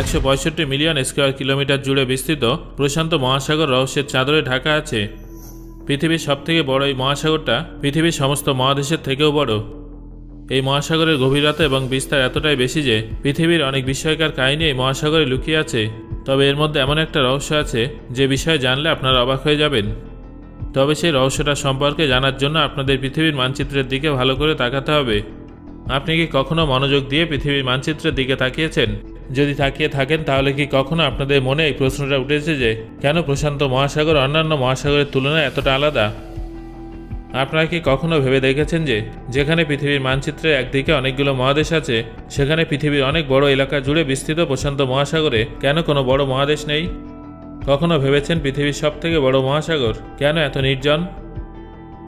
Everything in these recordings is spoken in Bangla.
একশো পঁয়ষট্টি মিলিয়ন স্কোয়ার কিলোমিটার জুড়ে বিস্তৃত প্রশান্ত মহাসাগর রহস্যের চাদরে ঢাকা আছে। পৃথিবীর সবথেকে বড় এই মহাসাগরটা পৃথিবীর সমস্ত মহাদেশের থেকেও বড়। এই মহাসাগরের গভীরতা এবং বিস্তার এতটাই বেশি যে পৃথিবীর অনেক বিস্ময়কার কাহিনী এই মহাসাগরে লুকিয়ে আছে। তবে এর মধ্যে এমন একটা রহস্য আছে যে বিষয়ে জানলে আপনারা অবাক হয়ে যাবেন। তবে সেই রহস্যটা সম্পর্কে জানার জন্য আপনাদের পৃথিবীর মানচিত্রের দিকে ভালো করে তাকাতে হবে। আপনি কি কখনো মনোযোগ দিয়ে পৃথিবীর মানচিত্রের দিকে তাকিয়েছেন? যদি তাকিয়ে থাকেন, তাহলে কি কখনো আপনাদের মনে এই প্রশ্নটা উঠেছে যে, কেন প্রশান্ত মহাসাগর অন্যান্য মহাসাগরের তুলনায় এতটা আলাদা? আপনারা কি কখনো ভেবে দেখেছেন যে, যেখানে পৃথিবীর মানচিত্রে একদিকে অনেকগুলো মহাদেশ আছে, সেখানে পৃথিবীর অনেক বড় এলাকা জুড়ে বিস্তৃত প্রশান্ত মহাসাগরে কেন কোনো বড় মহাদেশ নেই? কখনো ভেবেছেন পৃথিবীর সব থেকে বড় মহাসাগর কেন এত নির্জন?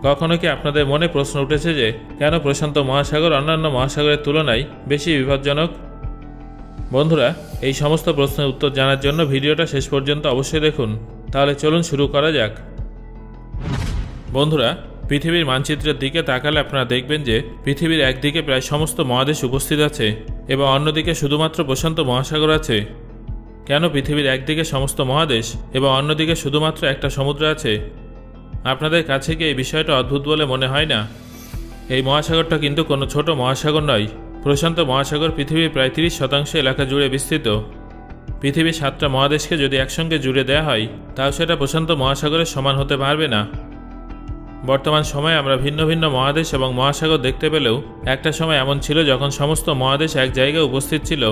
কখনো কি আপনাদের মনে প্রশ্ন উঠেছে যে, কেন প্রশান্ত মহাসাগর অন্যান্য মহাসাগরের তুলনায় বেশি বিপজ্জনক? বন্ধুরা, এই সমস্ত প্রশ্নের উত্তর জানার জন্য ভিডিওটা শেষ পর্যন্ত অবশ্যই দেখুন। তাহলে চলুন শুরু করা যাক। বন্ধুরা, পৃথিবীর মানচিত্রের দিকে তাকালে আপনারা দেখবেন যে পৃথিবীর একদিকে প্রায় সমস্ত মহাদেশ উপস্থিত আছে এবং অন্যদিকে শুধুমাত্র প্রশান্ত মহাসাগর আছে। কেন পৃথিবীর একদিকে সমস্ত মহাদেশ এবং অন্যদিকে শুধুমাত্র একটা সমুদ্র আছে? আপনাদের কাছে কি এই বিষয়টা অদ্ভুত বলে মনে হয় না? এই মহাসাগরটা কিন্তু কোনো ছোট মহাসাগর নয়। প্রশান্ত মহাসাগর পৃথিবীর প্রায় তিরিশ শতাংশ এলাকা জুড়ে বিস্তৃত। পৃথিবীর সাতটা মহাদেশকে যদি একসঙ্গে জুড়ে দেওয়া হয়, তাও সেটা প্রশান্ত মহাসাগরের সমান হতে পারবে না। বর্তমান সময়ে আমরা ভিন্ন ভিন্ন মহাদেশ এবং মহাসাগর দেখতে পেলেও একটা সময় এমন ছিল যখন সমস্ত মহাদেশ এক জায়গায় উপস্থিত ছিল,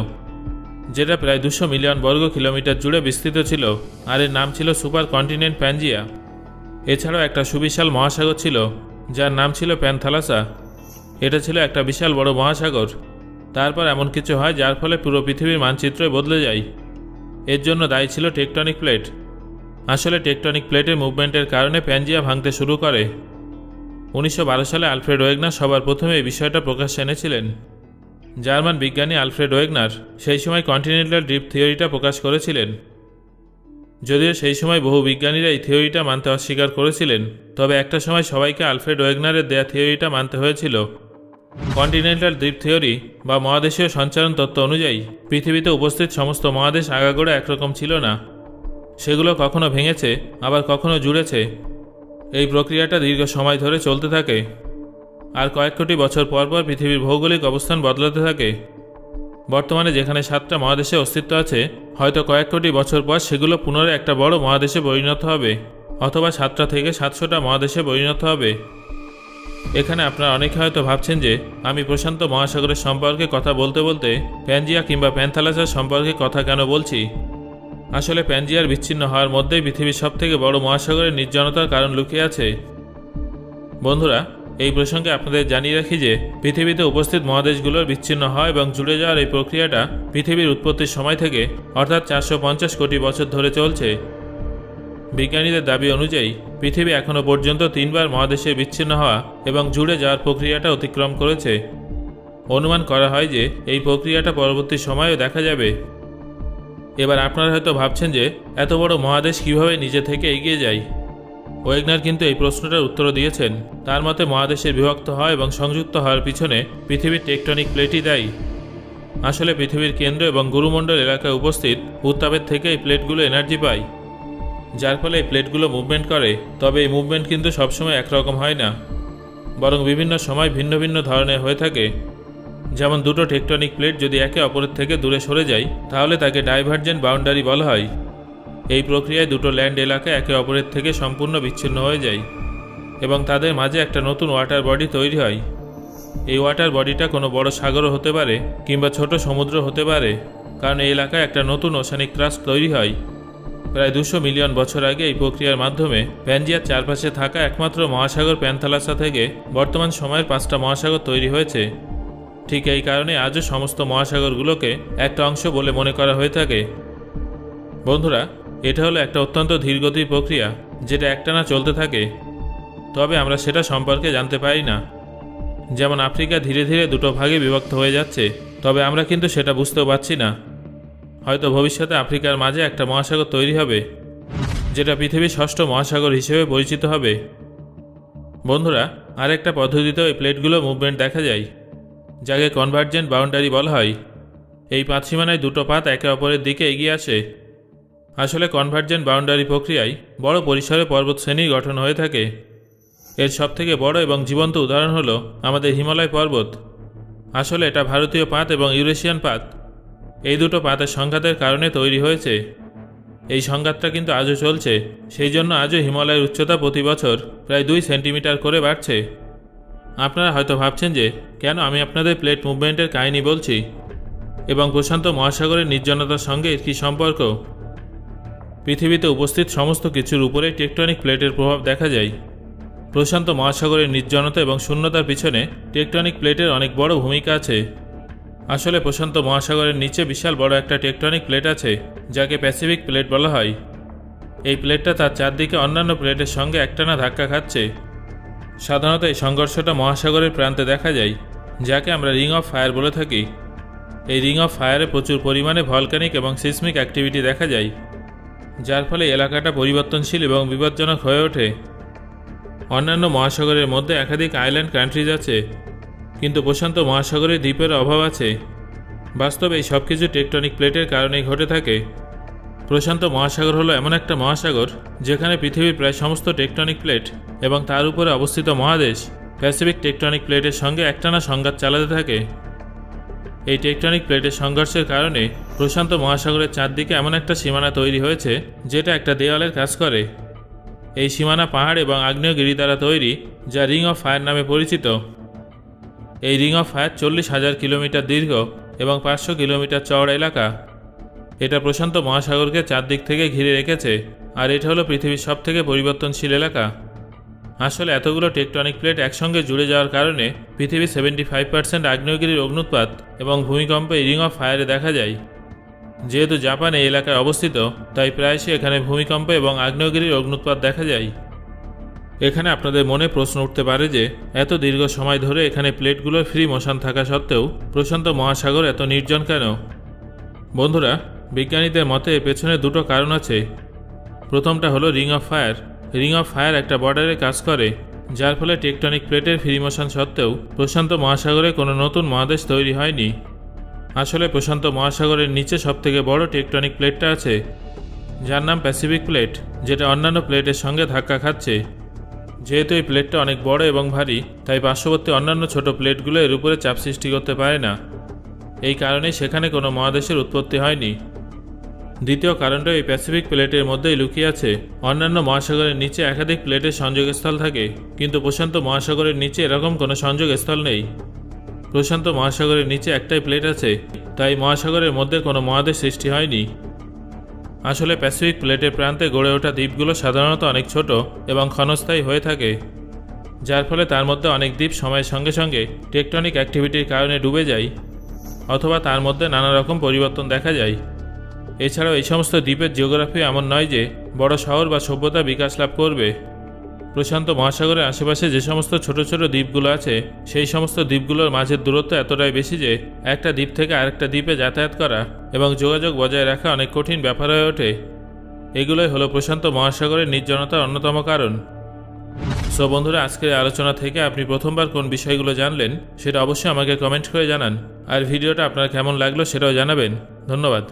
যেটা প্রায় দুশো মিলিয়ন বর্গ কিলোমিটার জুড়ে বিস্তৃত ছিল, আর এর নাম ছিল সুপার কন্টিনেন্ট প্যানজিয়া। এছাড়াও একটা সুবিশাল মহাসাগর ছিল, যার নাম ছিল প্যানথালাসা। এটা ছিল একটা বিশাল বড় মহাসাগর। তারপর এমন কিছু হয় যার ফলে পুরো পৃথিবীর মানচিত্রই বদলে যায়। এর জন্য দায়ী ছিল টেকটনিক প্লেট। আসলে টেকটনিক প্লেটের মুভমেন্টের কারণে প্যানজিয়া ভাঙতে শুরু করে। উনিশশো বারো সালে আলফ্রেড ওয়েগনার সবার প্রথমে এই বিষয়টা প্রকাশ্যে এনেছিলেন। জার্মান বিজ্ঞানী আলফ্রেড ওয়েগনার সেই সময় কন্টিনেন্টাল ড্রিপ থিওরিটা প্রকাশ করেছিলেন। যদিও সেই সময় বহু বিজ্ঞানীরা এই থিওরিটা মানতে অস্বীকার করেছিলেন, তবে একটা সময় সবাইকে আলফ্রেড ওয়েগনারের দেয়া থিওরিটা মানতে হয়েছিল। কন্টিনেন্টাল দ্বীপ থিওরি বা মহাদেশীয় সঞ্চালন তত্ত্ব অনুযায়ী পৃথিবীতে উপস্থিত সমস্ত মহাদেশ আগাগোড়া একরকম ছিল না। সেগুলো কখনো ভেঙেছে, আবার কখনো জুড়েছে। এই প্রক্রিয়াটা দীর্ঘ সময় ধরে চলতে থাকে। আর কয়েক কোটি বছর পর পর পৃথিবীর ভৌগোলিক অবস্থান বদলাতে থাকে। বর্তমানে যেখানে সাতটা মহাদেশে অস্তিত্ব আছে, হয়তো কয়েক কোটি বছর পর সেগুলো পুনরায় একটা বড় মহাদেশে পরিণত হবে, অথবা সাতটা থেকে সাতশোটা মহাদেশে পরিণত হবে। এখানে আপনারা অনেকে হয়তো ভাবছেন যে আমি প্রশান্ত মহাসাগরের সম্পর্কে কথা বলতে বলতে প্যানজিয়া কিংবা প্যান্থালাসার সম্পর্কে কথা কেন বলছি? আসলে প্যানজিয়ার বিচ্ছিন্ন হওয়ার মধ্যেই পৃথিবীর সবথেকে বড় মহাসাগরের নির্জনতার কারণ লুকিয়ে আছে। বন্ধুরা, এই প্রসঙ্গে আপনাদের জানিয়ে রাখি যে পৃথিবীতে উপস্থিত মহাদেশগুলোর বিচ্ছিন্ন হয় এবং জুড়ে যাওয়ার এই প্রক্রিয়াটা পৃথিবীর উৎপত্তির সময় থেকে অর্থাৎ চারশো পঞ্চাশ কোটি বছর ধরে চলছে। বিজ্ঞানীদের দাবি অনুযায়ী, পৃথিবী এখনও পর্যন্ত তিনবার মহাদেশে বিচ্ছিন্ন হওয়া এবং জুড়ে যাওয়ার প্রক্রিয়াটা অতিক্রম করেছে। অনুমান করা হয় যে, এই প্রক্রিয়াটা পরবর্তী সময়েও দেখা যাবে। এবার আপনারা হয়তো ভাবছেন যে, এত বড় মহাদেশ কীভাবে নিজে থেকে এগিয়ে যায়? ওয়েগনার কিন্তু এই প্রশ্নটার উত্তর দিয়েছেন। তার মতে মহাদেশের বিভক্ত হওয়া এবং সংযুক্ত হওয়ার পিছনে পৃথিবীর টেকটনিক প্লেটই দায়ী। আসলে পৃথিবীর কেন্দ্র এবং গুরুমণ্ডল এলাকায় উপস্থিত উত্তাপের থেকে এই প্লেটগুলো এনার্জি পায়। যার ফলে এই প্লেটগুলো মুভমেন্ট করে, তবে এই মুভমেন্ট কিন্তু সবসময় একরকম হয় না। বরং বিভিন্ন সময় ভিন্ন ভিন্ন ধরনের হয়ে থাকে। যেমন দুটো টেকটনিক প্লেট যদি একে অপরের থেকে দূরে সরে যায়, তাহলে তাকে ডাইভার্জেন্ট বাউন্ডারি বলা হয়। এই প্রক্রিয়ায় দুটো ল্যান্ড এলাকা একে অপরের থেকে সম্পূর্ণ বিচ্ছিন্ন হয়ে যায় এবং তাদের মাঝে একটা নতুন ওয়াটার বডি তৈরি হয়। এই ওয়াটার বডিটা কোনো বড় সাগরও হতে পারে কিংবা ছোট সমুদ্র হতে পারে, কারণ এই এলাকায় একটা নতুন ওশানিক ক্রাস্ট তৈরি হয়। প্রায় দুশো মিলিয়ন বছর আগে এই প্রক্রিয়ার মাধ্যমে প্যানজিয়ার চারপাশে থাকা একমাত্র মহাসাগর প্যান্থালাসা থেকে বর্তমান সময়ের পাঁচটা মহাসাগর তৈরি হয়েছে। ঠিক এই কারণে আজও সমস্ত মহাসাগরগুলোকে একটা অংশ বলে মনে করা হয়ে থাকে। বন্ধুরা, এটা হলো একটা অত্যন্ত ধীরগতির প্রক্রিয়া, যেটা একটানা চলতে থাকে। তবে আমরা সেটা সম্পর্কে জানতে পারি না। যেমন আফ্রিকা ধীরে ধীরে দুটো ভাগে বিভক্ত হয়ে যাচ্ছে, তবে আমরা কিন্তু সেটা বুঝতেও পারছি না। হয়তো ভবিষ্যতে আফ্রিকার মাঝে একটা মহাসাগর তৈরি হবে, যেটা পৃথিবীর ষষ্ঠ মহাসাগর হিসেবে পরিচিত হবে। বন্ধুরা, আরেকটা পদ্ধতিতেও এই প্লেটগুলো মুভমেন্ট দেখা যায়, যাকে কনভার্জেন্ট বাউন্ডারি বলা হয়। এই পাত সীমানায় দুটো পাত একে অপরের দিকে এগিয়ে আসে। আসলে কনভার্জেন্ট বাউন্ডারি প্রক্রিয়ায় বড় পরিসরে পর্বত শ্রেণি গঠন হয়ে থাকে। এর সবথেকে বড় এবং জীবন্ত উদাহরণ হলো আমাদের হিমালয় পর্বত। আসলে এটা ভারতীয় পাত এবং ইউরেশিয়ান পাত এই দুটো পাতের সংঘাতের কারণে তৈরি হয়েছে। এই সংঘাতটা কিন্তু আজও চলছে। সেই জন্য আজও হিমালয়ের উচ্চতা প্রতি বছর প্রায় দুই সেন্টিমিটার করে বাড়ছে। আপনারা হয়তো ভাবছেন যে, কেন আমি আপনাদের প্লেট মুভমেন্টের কাহিনী বলছি? এবং প্রশান্ত মহাসাগরের নির্জনতার সঙ্গে এর কী সম্পর্ক? পৃথিবীতে উপস্থিত সমস্ত কিছুর উপরে টেকটনিক প্লেটের প্রভাব দেখা যায়। প্রশান্ত মহাসাগরের নির্জনতা এবং শূন্যতার পিছনে টেকটনিক প্লেটের অনেক বড় ভূমিকা আছে। আসলে প্রশান্ত মহাসাগরের নিচে বিশাল বড় একটা টেকটনিক প্লেট আছে, যাকে প্যাসিফিক প্লেট বলা হয়। এই প্লেটটা তার চারদিকে অন্যান্য প্লেটের সঙ্গে একটানা ধাক্কা খাচ্ছে। সাধারণত এই সংঘর্ষটা মহাসাগরের প্রান্তে দেখা যায়, যাকে আমরা রিং অফ ফায়ার বলে থাকি। এই রিং অফ ফায়ারে প্রচুর পরিমাণে ভলকানিক এবং সিসমিক অ্যাক্টিভিটি দেখা যায়, যার ফলে এলাকাটা পরিবর্তনশীল এবং বিপজ্জনক হয়ে ওঠে। অন্যান্য মহাসাগরের মধ্যে একাধিক আইল্যান্ড কান্ট্রিজ আছে কিন্তু প্রশান্ত মহাসাগরে দ্বীপের অভাব আছে। বাস্তবে সব কিছু টেকটনিক প্লেটের কারণেই ঘটে থাকে। প্রশান্ত মহাসাগর হলো এমন একটা মহাসাগর, যেখানে পৃথিবীর প্রায় সমস্ত টেকটনিক প্লেট এবং তার উপরে অবস্থিত মহাদেশ প্যাসিফিক টেকটনিক প্লেটের সঙ্গে একটানা সংঘাত চালাতে থাকে। এই টেকটনিক প্লেটের সংঘর্ষের কারণে প্রশান্ত মহাসাগরের চারদিকে এমন একটা সীমানা তৈরি হয়েছে, যেটা একটা দেওয়ালের কাজ করে। এই সীমানা পাহাড় এবং আগ্নেয়গিরি দ্বারা তৈরি, যা রিং অফ ফায়ার নামে পরিচিত। এই রিং অফ ফায়ার চল্লিশ হাজার কিলোমিটার দীর্ঘ এবং পাঁচশো কিলোমিটার চওড়া এলাকা। এটা প্রশান্ত মহাসাগরকে চারদিক থেকে ঘিরে রেখেছে, আর এটা হলো পৃথিবীর সবথেকে পরিবর্তনশীল এলাকা। আসলে এতগুলো টেকটনিক প্লেট একসঙ্গে জুড়ে যাওয়ার কারণে পৃথিবীর সেভেন্টি ফাইভ পার্সেন্ট আগ্নেয়গিরির অগ্নুৎপাত এবং ভূমিকম্পে এই রিং অফ ফায়ারে দেখা যায়। যেহেতু জাপান এই এলাকায় অবস্থিত, তাই প্রায়শই এখানে ভূমিকম্প এবং আগ্নেয়গিরির অগ্নুৎপাত দেখা যায়। এখানে আপনাদের মনে প্রশ্ন উঠতে পারে যে, এত দীর্ঘ সময় ধরে এখানে প্লেটগুলোর ফ্রি মোশন থাকা সত্ত্বেও প্রশান্ত মহাসাগর এত নির্জন কেন? বন্ধুরা, বিজ্ঞানীদের মতে পেছনে দুটো কারণ আছে। প্রথমটা হলো ring of fire. Ring of fire একটা বর্ডারে কাজ করে, যার ফলে টেকটনিক প্লেটের ফ্রি মোশন সত্ত্বেও প্রশান্ত মহাসাগরে কোনো নতুন মহাদেশ তৈরি হয়নি। আসলে প্রশান্ত মহাসাগরের নিচে সবথেকে বড় টেকটনিক প্লেটটা আছে, যার নাম প্যাসিফিক প্লেট, যেটা অন্যান্য প্লেটের সঙ্গে ধাক্কা খাচ্ছে। যেহেতু এই প্লেটটা অনেক বড় এবং ভারী, তাই পার্শ্ববর্তী অন্যান্য ছোট প্লেটগুলো এর উপরে চাপ সৃষ্টি করতে পারে না। এই কারণেই সেখানে কোনো মহাদেশের উৎপত্তি হয়নি। দ্বিতীয় কারণটা এই প্যাসিফিক প্লেটের মধ্যেই লুকিয়ে আছে। অন্যান্য মহাসাগরের নিচে একাধিক প্লেটের সংযোগস্থল থাকে, কিন্তু প্রশান্ত মহাসাগরের নিচে এরকম কোনো সংযোগস্থল নেই। প্রশান্ত মহাসাগরের নিচে একটাই প্লেট আছে, তাই মহাসাগরের মধ্যে কোনো মহাদেশ সৃষ্টি হয়নি। আসলে প্যাসিফিক প্লেটের প্রান্তে গড়ে ওঠা দ্বীপগুলো সাধারণত অনেক ছোট এবং ক্ষণস্থায়ী হয়ে থাকে, যার ফলে তার মধ্যে অনেক দ্বীপ সময়ের সঙ্গে সঙ্গে টেকটনিক অ্যাক্টিভিটির কারণে ডুবে যায় অথবা তার মধ্যে নানা রকম পরিবর্তন দেখা যায়। এছাড়াও এই সমস্ত দ্বীপের জিওগ্রাফি এমন নয় যে বড় শহর বা সভ্যতা বিকাশ লাভ করবে। প্রশান্ত মহাসাগরের আশেপাশে যে সমস্ত ছোট ছোট দ্বীপগুলো আছে, সেই সমস্ত দ্বীপগুলোর মাঝের দূরত্ব এতটাই বেশি যে একটা দ্বীপ থেকে আরেকটা দ্বীপে যাতায়াত করা এবং যোগাযোগ বজায় রাখা অনেক কঠিন ব্যাপার হয়ে ওঠে। এগুলোই হলো প্রশান্ত মহাসাগরের নির্জনতার অন্যতম কারণ। সো বন্ধুরা, আজকের আলোচনা থেকে আপনি প্রথমবার কোন বিষয়গুলো জানলেন, সেটা অবশ্যই আমাকে কমেন্ট করে জানান। আর ভিডিওটা আপনার কেমন লাগল সেটাও জানাবেন। ধন্যবাদ।